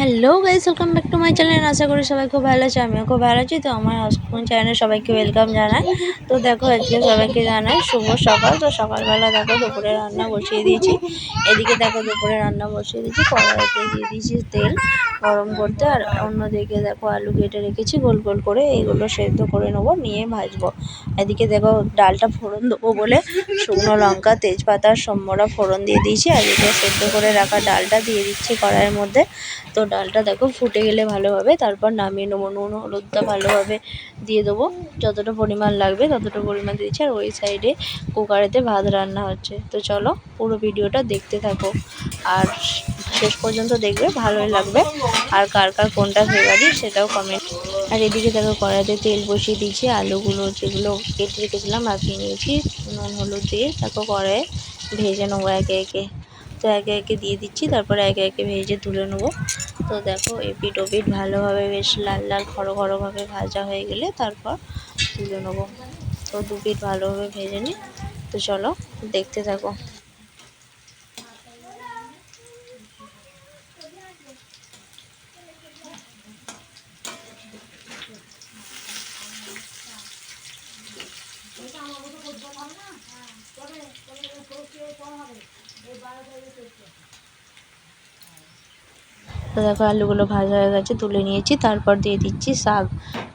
Hello guys welcome back to my channel আশা করি সবাই খুব ভালো আছে, আমিও খুব ভালো আছি। তো আমার হাসপুন চ্যানেলে সবাইকে ওয়েলকাম জানাই। তো দেখো, আজকে সবাইকে জানাই, শুভ সকাল। তো সকালবেলা দেখো, দুপুরে রান্না বসিয়ে দিয়েছি। এদিকে দেখো, দুপুরে রান্না বসিয়ে দিয়েছি। কড়াইতে দিয়ে দিয়েছি তেল, গরম করতে। আর অন্যদিকে দেখো, আলু কেটে রেখেছি, গোল গোল করে এইগুলো সেদ্ধ করে নেব, নিয়ে ভাজবো। এদিকে দেখো, ডালটা ফোড়ন দেবো বলে শুকনো লঙ্কা, তেজপাতা, সম্বরা ফোড়ন দিয়ে দিয়েছি। আর এদিকে সেদ্ধ করে রাখা ডালটা দিয়ে দিচ্ছি কড়াইয়ের মধ্যে। তো ডালটা দেখো ফুটে গেলে ভালোভাবে, তারপর নামিয়ে নেব। নুন, হলুদটা ভালোভাবে দিয়ে দেবো। যতটা পরিমাণ লাগবে ততটা পরিমাণ দিয়েছি। আর ওই সাইডে কুকারেতে ভাত রান্না হচ্ছে। তো চলো পুরো ভিডিওটা দেখতে থাকো। আর শেষ পর্যন্ত দেখবে, ভালোই লাগবে। আর কার কার কোনটা ফেভারি সেটাও কমেন্ট আর এদিকে দেখো কড়াইতে তেল বসিয়ে দিয়েছি। আলুগুলো যেগুলো কেটে রেখেছিলাম মাখিয়ে নিয়েছি। নুন, হলুদ দিয়ে তারপর কড়াইয়ে ভেজে নেব একে একে। তো একে একে দিয়ে দিচ্ছি। তারপরে একে একে ভেজে তুলে নেব। তো দেখো এপিট ওপিট ভালোভাবে বেশ লাল লাল খড়ো খড়োভাবে ভাজা হয়ে গেলে তারপর তুলে নেব। তো দু পিঠ ভালোভাবে ভেজে নিই। তো চলো, দেখতে থাকো। তো দেখো আলুগুলো ভাজা হয়ে গেছে, তুলে নিয়েছি, তারপর দিয়ে দিচ্ছি শাক।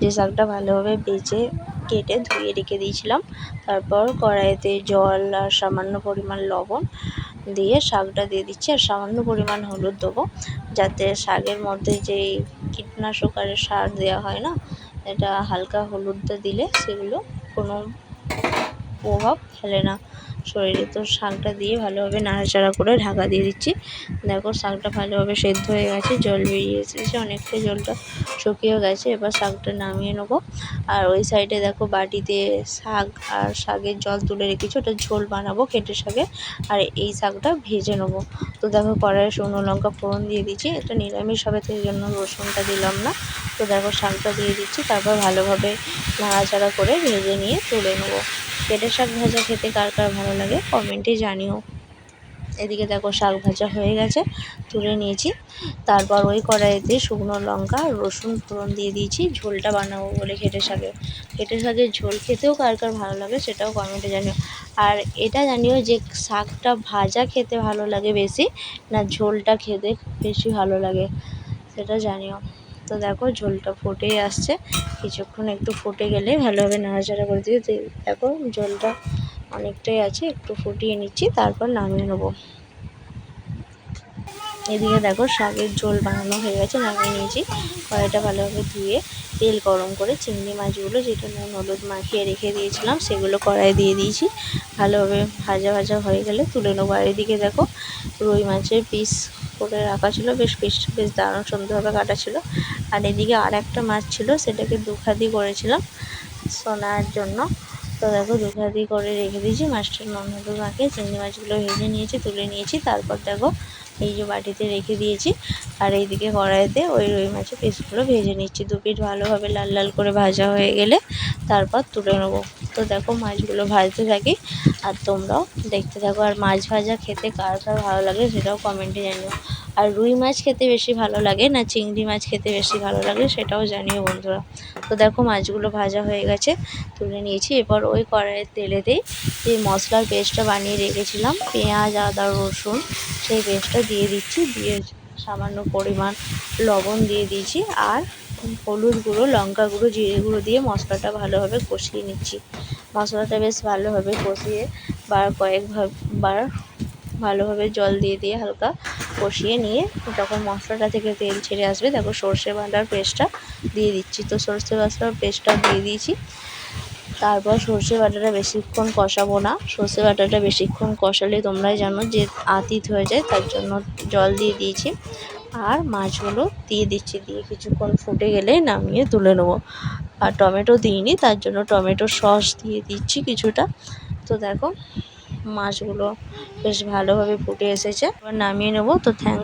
যে শাকটা ভালোভাবে বেজে, কেটে ধুয়ে রেখে দিয়েছিলাম, তারপর কড়াইতে জল আর সামান্য পরিমাণ লবণ দিয়ে শাকটা দিয়ে দিচ্ছি, আর সামান্য পরিমাণ হলুদ দেবো, যাতে শাকের মধ্যে যেই কীটনাশক আর সার দেওয়া হয় না, এটা হালকা হলুদটা দিলে সেগুলো কোনো প্রভাব ফেলে না। শরীরে তো শাকটা দিয়ে ভালোভাবে নাড়াচাড়া করে ঢাকা দিয়ে দিচ্ছি। দেখো শাকটা ভালোভাবে সেদ্ধ হয়ে গেছে, জল বেরিয়ে এসেছে অনেকটাই জলটা শুকিয়ে গেছে। এবার শাকটা নামিয়ে নেব। আর ওই সাইডে দেখো বাটিতে শাক আর শাকের জল তুলে রেখেছি, ওটা ঝোল বানাবো কেটে শাকে। আর এই শাকটা ভেজে নেব। তো দেখো কড়াইয়ে শুকনো লঙ্কা ফোড়ন দিয়ে দিচ্ছি এটা নিরামিষ হবে সেই জন্য রসুনটা দিলাম না। তো দেখো শাকটা দিয়ে দিচ্ছি, তারপর ভালোভাবে নাড়াচাড়া করে ভেজে নিয়ে তুলে নেব। পেটের শাক ভাজা খেতে কার কার ভালো লাগে? কমেন্টে জানিও। এদিকে দেখো, শাক ভাজা হয়ে গেছে, তুলে নিয়েছি। তারপর ওই কড়াইতে শুকনো লঙ্কা, রসুন ফোড়ন দিয়ে দিয়েছি। ঝোলটা বানাবো বলে খেটে শাকের খেটে শাকের ঝোল খেতেও কার কার ভালো লাগে সেটাও কমেন্টে জানিও। আর এটা জানিও যে, শাকটা ভাজা খেতে ভালো লাগে বেশি না ঝোলটা খেতে বেশি ভালো লাগে, সেটা জানিও। তো দেখো ঝোলটা ফুটেই আসছে। কিছুক্ষণ একটু ফুটে গেলে ভালোভাবে নাড়াচাড়া করে দিয়ে দেখো ঝোলটা অনেকটাই আছে, একটু ফুটিয়ে নিচ্ছি, তারপর নামিয়ে নেব। এদিকে দেখো শাকের ঝোল বানানো হয়ে গেছে, নামিয়ে নিয়েছি। কড়াইটা ভালোভাবে ধুয়ে তেল গরম করে চিংড়ি মাছগুলো যেটা নুন, হলুদ মাখিয়ে রেখে দিয়েছিলাম, সেগুলো কড়াই দিয়ে দিয়েছি। ভালোভাবে ভাজা ভাজা হয়ে গেলে তুলে নেব। আর এদিকে দেখো রুই মাছের পিস করে রাখা ছিল, বেশ পিসটা বেশ দারুণ সুন্দরভাবে কাটা ছিল। আর এদিকে আর একটা মাছ ছিল, সেটাকে দুখাদি করেছিলাম সোনার জন্য। তো দেখো দুখাদি করে রেখে দিয়েছি। মাছটা নুন হলুদ মাখিয়ে চিংড়ি মাছগুলো ভেজে নিয়েছি, তুলে নিয়েছি, তারপর দেখো এই যে বাটিতে রেখে দিয়েছি। আর এইদিকে কড়াইতে ওই রুই মাছের পিসগুলো ভেজে নিচ্ছি। দু পিঠ ভালোভাবে লাল লাল করে ভাজা হয়ে গেলে তারপর তুলে নেব। তো দেখো মাছগুলো ভাজতে থাকি, আর তোমরাও দেখতে থাকো, আর মাছ ভাজা খেতে কার কার ভালো লাগে সেটাও কমেন্টে জানিও। আর রুই মাছ খেতে বেশি ভালো লাগে না চিংড়ি মাছ খেতে বেশি ভালো লাগে সেটাও জানিও বন্ধুরা। তো দেখো মাছগুলো ভাজা হয়ে গেছে, তুলে নিয়েছি। এবার ওই কড়াইয়ের তেলেতেই যে মশলার পেস্টটা বানিয়ে রেখেছিলাম। পেঁয়াজ, আদা, রসুন, সেই পেস্টটা দিয়ে দিচ্ছি। দিয়ে সামান্য পরিমাণ লবণ দিয়ে দিয়েছি আর হলুদ গুঁড়ো, লঙ্কা গুঁড়ো, জিরে গুঁড়ো দিয়ে মশলাটা ভালোভাবে কষিয়ে নিচ্ছি। মশলাটা বেশ ভালোভাবে কষিয়ে বা বার ভালোভাবে জল দিয়ে দিয়ে হালকা কষিয়ে নিয়ে যখন মশলাটা থেকে তেল ছেড়ে আসবে, দেখো সর্ষে বাটার পেস্টটা দিয়ে দিচ্ছি। তো সর্ষে বাটার পেস্টটা দিয়ে দিয়েছি। তারপর সর্ষে বাটাটা বেশিক্ষণ কষাবো না। সর্ষে বাটাটা বেশিক্ষণ কষালে তোমরাই জানো যে আতিত হয়ে যায়, তার জন্য জল দিয়ে দিয়েছি। আর মাছগুলো দিয়ে দিচ্ছি, দিয়ে কিছুক্ষণ ফুটে গেলে নামিয়ে তুলে নেব। আর টমেটো দিইনি, তার জন্য টমেটো সস দিয়ে দিচ্ছি কিছুটা। তো দেখো মাছগুলো বেশ ভালোভাবে ফুটে এসেছে। এবার নামিয়ে নেব তো থ্যাংকস